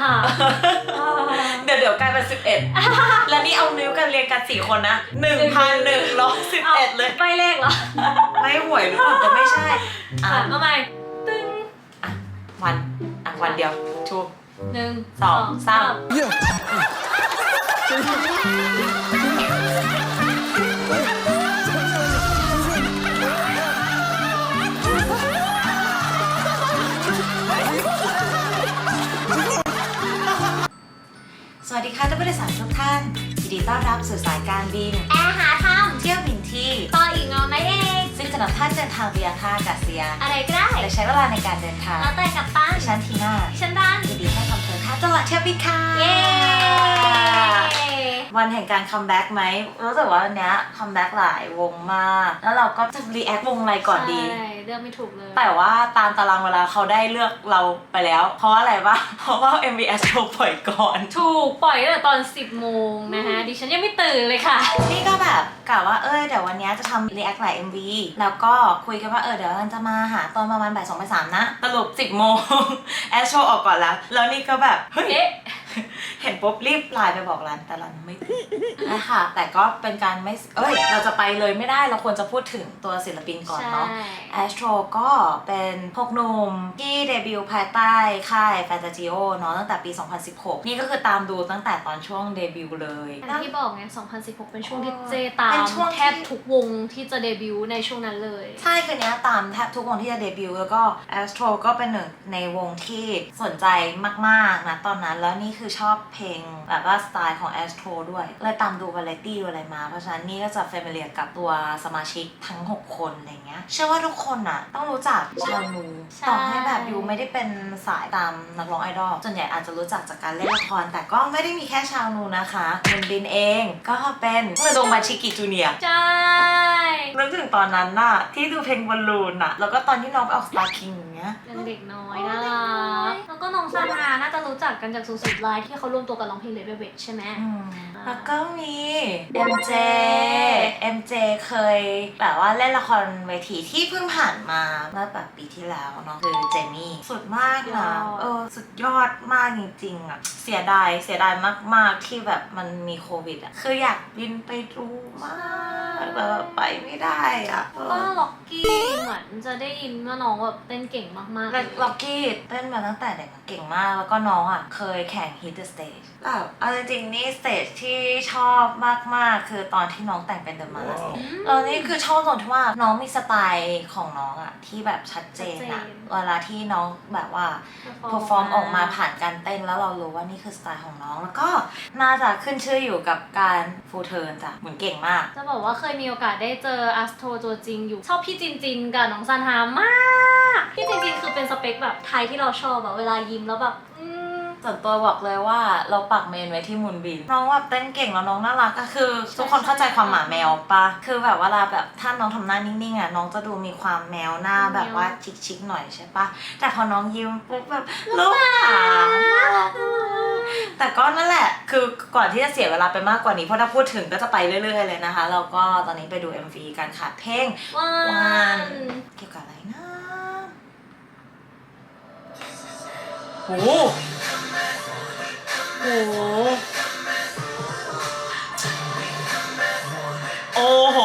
อ่าอ่า เดี๋ยวเดี๋ยวกลายเป็นสิบเอ็ดแล้วนี่เอานิ้วกันเรียงกันสี่คนนะหนึ่งพันหนึ่งร้อยสิบเอ็ดเลยไปเลขเหรอไม่หวยหรือเปล่าก็ไม่ใช่อะอะเอาใหม่ตึ้งวันอะวันเดียวทู หนึ่งสองสามส เดินทางไปยังท่าอากาศยานอะไรก็ได้ และใช้เวลาในการเดินทางแล้วแต่กับตันดิฉันทีน่าฉันดันยินดีให้คำเชิญค่ะจังหวัดเชียงบินค่ะเย้วันแห่งการคัมแบ็กไหมรู้สึกว่าวันเนี้ยคัมแบ็กหลายวงมาก แล้วเราก็จะรีแอควงอะไรก่อนดี ใช่เลือกไม่ถูกเลย แต่ว่าตามตารางเวลาเขาได้เลือกเราไปแล้ว เพราะว่าอะไรวะเพราะว่า MVS เขาปล่อยก่อน ถูกปล่อยตั้งแต่ตอน 10โมงนะฮะดิฉันยังไม่ตื่นเลยค่ะ นี่ก็แบบกะว่าเออเดี๋ยววันเนี้ยจะทำรีแอคหลาย MV แล้วก็คุยกันว่าเออเดี๋ยวเราจะมาหาตอนประมาณบ่ายสองบ่ายสามนะสรุป10โมงแอชโชออกก่อนแล้ว แล้วนี่ก็แบบเฮ้ยเอ๊ะเห็นปุ๊บรีบไลน์ไปบอกร้านแต่ร้านไม่ติดนะคะแต่ก็เป็นการไม่เอ้ยเราจะไปเลยไม่ได้เราควรจะพูดถึงตัวศิลปินก่อนเนาะใช่แอสโตรก็เป็นพวกหนุ่มที่เดบิวต์ภายใต้ค่ายแฟนตาจิโอเนาะตั้งแต่ปี 2016 นี่ก็คือตามดูตั้งแต่ตอนช่วงเดบิวต์เลยอย่างที่บอกไง 2016 เป็นช่วงที่เจตาเป็มนช่วงที่แทบทุกวงที่จะเดบิวต์ในช่วงนั้นเลย ใช่คือเนี้ยตามแทบทุกวงที่จะเดบิวต์แล้วก็แอสโตรก็เป็นหนึ่งในวงที่สนใจมากๆนะตอนนั้นแล้วนี่คือชอบเพลงแบบว่าสไตล์ของแอสโตรด้วยเลยตามดูวาไรตี้ดูอะไรมา เพราะฉะนั้นนี่ก็จะเฟมิเลียกับตัวสมาชิกทั้ง 6 คนอะไรเงี้ยเชื่อว่าทุกคนอะต้องรู้จักชาวนูใช่ต่อให้แบบยูไม่ได้เป็นสายตามนักร้องไอดอลส่วนใหญ่อาจจะรู้จักจากการเล่นละครแต่ก็ไม่ได้มีแค่ชาวนูนะคะมุนบินเองก็เป็นดงมาชิกิจูเนียใช่นึกถึงตอนนั้นน่ะที่ดูเพลงบอลลูนน่ะแล้วก็ตอนที่น้องไปออกสตาร์คิงอย่างเงี้ยยังเด็กน้อยน่ารัก แล้วก็น้องซานาน่าจะรู้จักกันจากสุสุดไลน์ที่เขารวมตัวกันร้องเพลงเลเวเวทใช่ไหม อืมแล้วก็มี MJ MJ เคยแบบว่าเล่นละครเวทีที่เพิ่งผ่านมาเมื่อแบบปีที่แล้วเนาะคือเจมี่สุดมากนะเออสุดยอดมากจริงๆอะเสียดายเสียดายมากๆที่แบบมันมีโควิดอะคืออยากบินไปดูมากแต่แบบไปไม่ได้อะเอก็อ ล็อกกี้เหมือนจะได้ยินว่าน้องแบบเต้นเก่งมากๆ แล้วล็อกกี้เต้นมาตั้งแต่เด็กอะเก่งมาก แล้วก็น้องอะเคยแข่ง Hit the Stage แบบเอาจริงๆนี่สเตจที่ชอบมากๆ คือตอนที่น้องแต่งเป็น The Mask แล้วนี่คือชอบตรงที่ว่าน้องมีสไตล์ของน้องอะที่แบบชัดเจนอะเวลาที่น้องแบบว่า เพอร์ฟอร์มออกมาผ่านการเต้นแล้วเรารู้ว่านี่คือสไตล์ของน้อง แล้วก็น่าจะขึ้นชื่ออยู่กับการฟูเทิร์นจ้ะเหมือนเก่งมาก จะบอกว่าเคยมีโอกาสได้เจออัสโทตัวจริงอยู่ ชอบพี่จินจินกับน้องซันฮามาก พี่จินจินคือเป็นสเปคแบบไทยที่เราชอบแบบเวลายิ้มแล้วแบบอืม ส่วนตัวบอกเลยว่าเราปักเมนไว้ที่มุนบินน้องแบบเต้นเก่งแล้วน้องน่ารักก็คือ ทุกคนเข้าใจความหมาแมวปะคือแบบเวลาแบบถ้าน้องทำหน้านิ่งๆอะน้องจะดูมีความแมวหน้าแบบว่าชิคๆหน่อยใช่ปะแต่พอน้องยิ้มปุ๊บแบบลูกหาน่ารักมากแต่ก็นั่นแหละ คือก่อนที่จะเสียเวลาไปมากกว่านี้เพราะถ้าพูดถึงก็จะไปเรื่อย ๆ เลยนะคะแล้วก็ตอนนี้ไปดู MV กันค่ะเพลงว้าวันนเกี่ยวกับอะไรนะ โหโหโอ้โห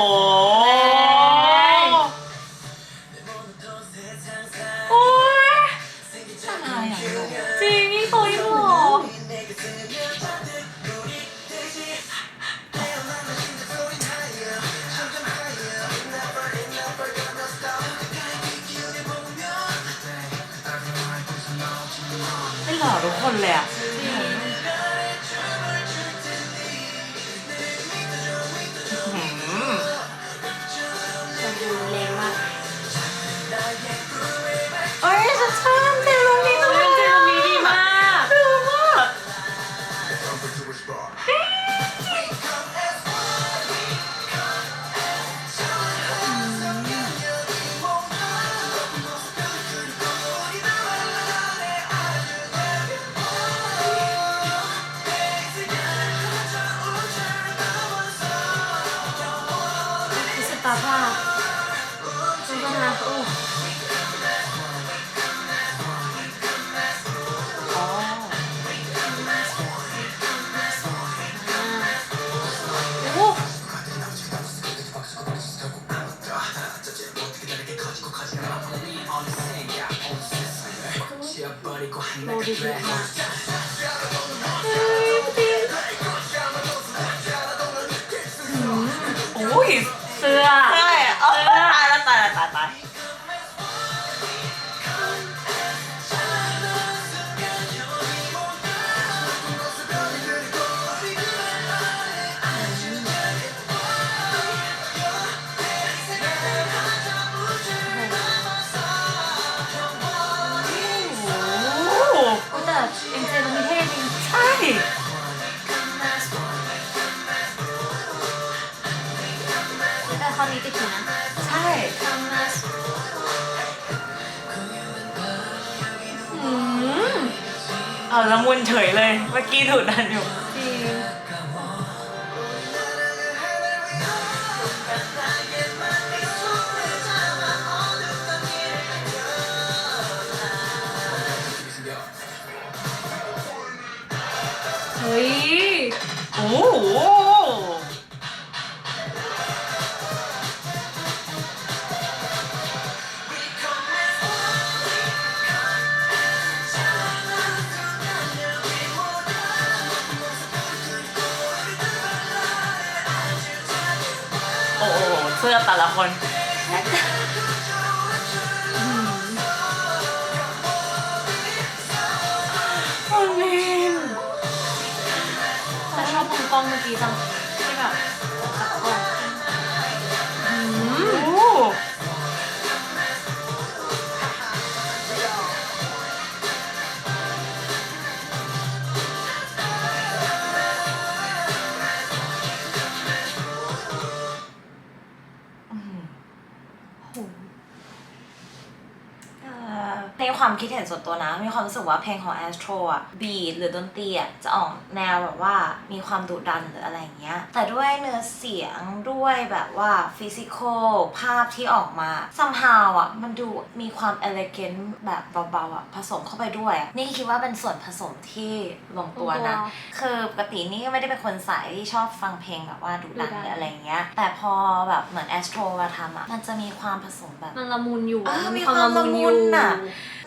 ไม่หล่อทุกคนเลยอะ เอาละมุนเฉยเลย เมื่อกี้ถูกดันอยู่ สื้อแต่ละคนคนมินแต่ชอบมุมกล้องเมื่อกี้จัง ความคิดเห็นส่วนตัวนะ มีความรู้สึกว่าเพลงของ Astro อะบีดหรือดนตรีอะจะออกแนวแบบว่ามีความดุดันหรืออะไรอย่างเงี้ย แต่ด้วยเนื้อเสียงด้วยแบบว่าฟิสิกอลภาพที่ออกมา somehow อะมันดูมีความ elegant แบบเบาๆอะผสมเข้าไปด้วยอะนี่คิดว่าเป็นส่วนผสมที่ลงตัวนะ คือปกตินี่ก็ไม่ได้เป็นคนสายที่ชอบฟังเพลงแบบว่าดุดันดุดันหรืออะไรอย่างเงี้ย แต่พอแบบเหมือน Astro มาทำอะมันจะมีความผสมแบบมันละมุนอยู่เออนมีความละมุนน่ะ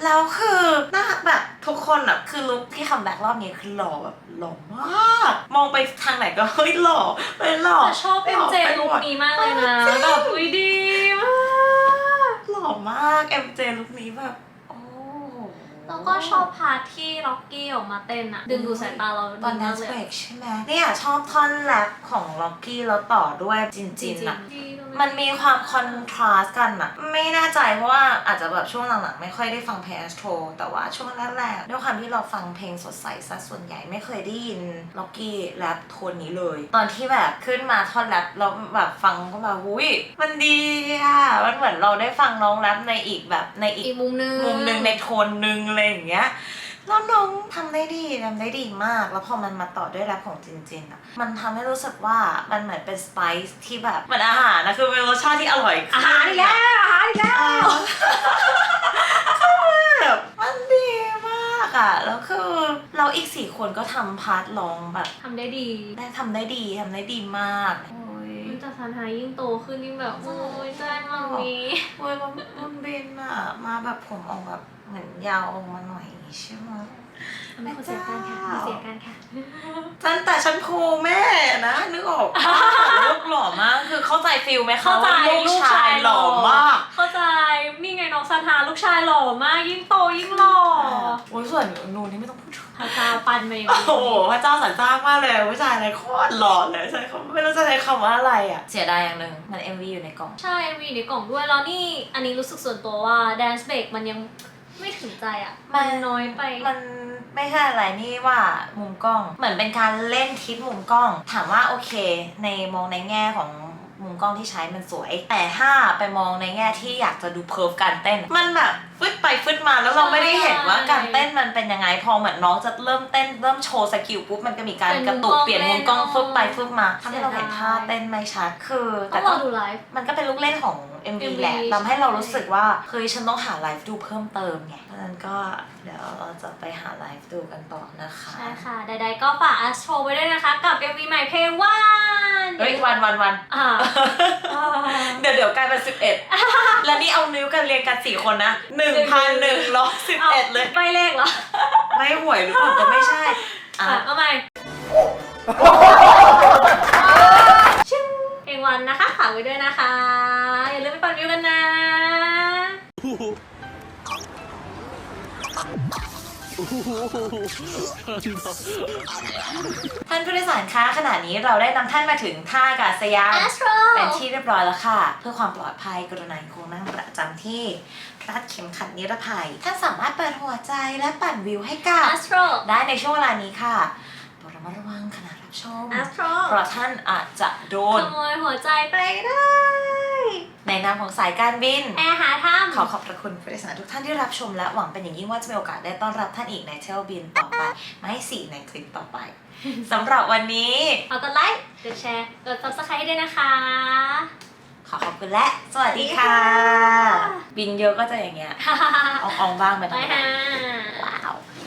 แล้วคือหน้าแบบทุกคนอะคือลุคที่คัมแบ็กรอบนี้คือหล่อแบบหล่อมาก มองไปทางไหนก็เฮ้ยหล่อเลยหล่อแต่ชอบหล่ MJ ไปหลุมคดนี้มากเลยนะจริงแบบอุ้ยดีมากหล่อมาก MJ ลุคนี้แบบโอ้โหแล้วก็ชอบพาร์ทที่ล็อกกี้ออกมาเต้นอะดึงดูสายตาเราตอนดีนั้มานกเลยเบรกใช่ไหมเนี่ยชอบท่อนแรปของล็อกกี้แล้วต่อด้วยจินจินอะดีเลย มันมีความคอนทราสต์กันอะไม่แน่ใจเพราะว่าอาจจะแบบช่วงหลังๆ ไม่ค่อยได้ฟังเพลง Astro แต่ว่าช่วงแรกๆด้วยความที่เราฟังเพลงสดใสซะส่วนใหญ่ไม่เคยได้ยินล็อกกี้แรปโทนนี้เลย ตอนที่แบบขึ้นมาท่อนแรปเราแบบฟังก็แบบหุยมันดีอะมันเหมือนเราได้ฟังน้องแรปในอีกแบบในอีอีกกมุมนึง มุมหนึ่งในโทนหนึ่งอะไรอย่างเงี้ย แล้วน้องทำได้ดีทำได้ดีมาก แล้วพอมันมาต่อด้วยแรปของจินจินอะ มันทำให้รู้สึกว่ามันเหมือนเป็นสไปซ์ที่แบบเหมือนอาหารนะคือเป็นรสชาติที่อร่อยขึ้นอาหารอีกแล้วอาหารอีกแล้วแบบมันดีมากอะ แล้วคือเราอีกสี่คนก็ทำพาร์ทร้องแบบ ทำได้ดี ได้ทำได้ดีทำได้ดีมากโอ้ยมันจะทันหายิ่งโตขึ้นยิ่งแบบ โอ้ยใจมันมี โอ้ยแล้วมันเบนอะมาแบบผมออกแบบ เหมือนยาวออกมาหน่อยใช่ไหมไม่ขอเสียกันค่ะไม่เสียกันค่ะตั้งแต่ฉันโพแม่นะนึกออกปะลูกหล่อมากคือเข้าใจฟิลไหมคะเข้าใจว่าลูกชายหล่อมาก เข้าใจนี่ไงน้องซาทาลูกชายหล่อมากยิ่งโตยิ่งหล่อโอ้ยส่วนหนูนี่ไม่ต้องพูดถึงพระเจ้าปันมาอย่างโอ้นี้โหพระเจ้าสรรสร้างมากเลยผู้ชายอะไรโคตรหล่อเลยใช่เขาไม่รู้จะใช้คำว่าอะไรอะเสียดายอย่างหนึ่งมัน MV อยู่ในกล่องใช่มีในกล่องด้วยแล้วนี่อันนี้รู้สึกส่วนตัวว่า Dance Break มันยัง ไม่ถึงใจอะ มันน้อยไป มันไม่ใช่อะไรนี่ว่ามุมกล้อง เหมือนเป็นการเล่นทิศมุมกล้อง ถามว่าโอเค ในมองในแง่ของมุมกล้องที่ใช้มันสวย แต่ถ้าไปมองในแง่ที่อยากจะดูเพิร์ฟการเต้น มันแบบ ฟึดไปฟึดมาแล้วเราไม่ได้เห็นว่าการเต้นมันเป็นยังไงพอเหมือนน้องจะเริ่มเต้นเริ่มโชว์สกิลปุ๊บมันก็มีการเป็นกระตุกมุมกล้องเปลี่ยนมุมกล้องเล่นฟึบไปฟึบมาทำให้เราเสียดายเห็นท่าเต้นไม่ชัดคือต้แต่องรก็อดูไลฟ์มันก็เป็นลูกเล่นของ MV MV แหละทำให้เรารู้สึกใช่ว่าเฮ้ยฉันต้องหาไลฟ์ดูเพิ่มเติมไงเพราะฉะนั้นก็เดี๋ยวเราจะไปหาไลฟ์ดูกันต่อนะคะใช่ค่ะใดๆก็ฝาก Astro ไว้ด้วยนะคะ กับ MV ใหม่เพลงว่านเฮ้ยวันวันวันอ่าเดี๋ยวเดี๋ยวกลายเป็นสิบเอ็ดแล้วนี่เอานิ้วกันเรียงกันสี่คนนะหนึ่งพันหนึ่งร้อยสิบเอ็ดเลย ไม่เลขเหรอ ไม่ห่วยหรือเปล่าก็ไม่ใช่ อะอะเอาใหม่ชิงเพลงวันนะคะฝากไว้ด้วยนะคะ อย่าลืมไปปั่นวิวกันนะ ท่านผู้โดยสารคะขณะนี้เราได้นำท่านมาถึงท่าอากาศยาน Astro เป็นที่เรียบร้อยแล้วค่ะ เพื่อความปลอดภัยกรุณายังคงนั่งประจำที่ รัดเข็มขัดนิรภัย ท่านสามารถเปิดหัวใจและปั่นวิวให้กับ Astro ได้ในช่วงเวลานี้ค่ะโปรดระมัดระวังขณะรับชม Astro เพราะท่านอาจจะโดขนโมยหัวใจไปได้ในนามของสายการบิน แอร์หาทำขอขอบพระคุณผู้โดยสารทุกท่านที่รับชมและหวังเป็นอย่างยิ่งว่าจะมีโอกาสได้ต้อนรับท่านอีกในเที่ยวบินต่อไป ไม่สี่ในคลิปต่อไปสำหรับวันนี้ฝากกดไลค์ กดแชร์ กด subscribe ให้ด้วยนะคะ ขอขอบคุณและสวัสดีค่ะสวัสดีค่ะ บินเยอะก็จะอย่างเงี้ยอองๆบ้างแบบไปนี้ค่ะว้าว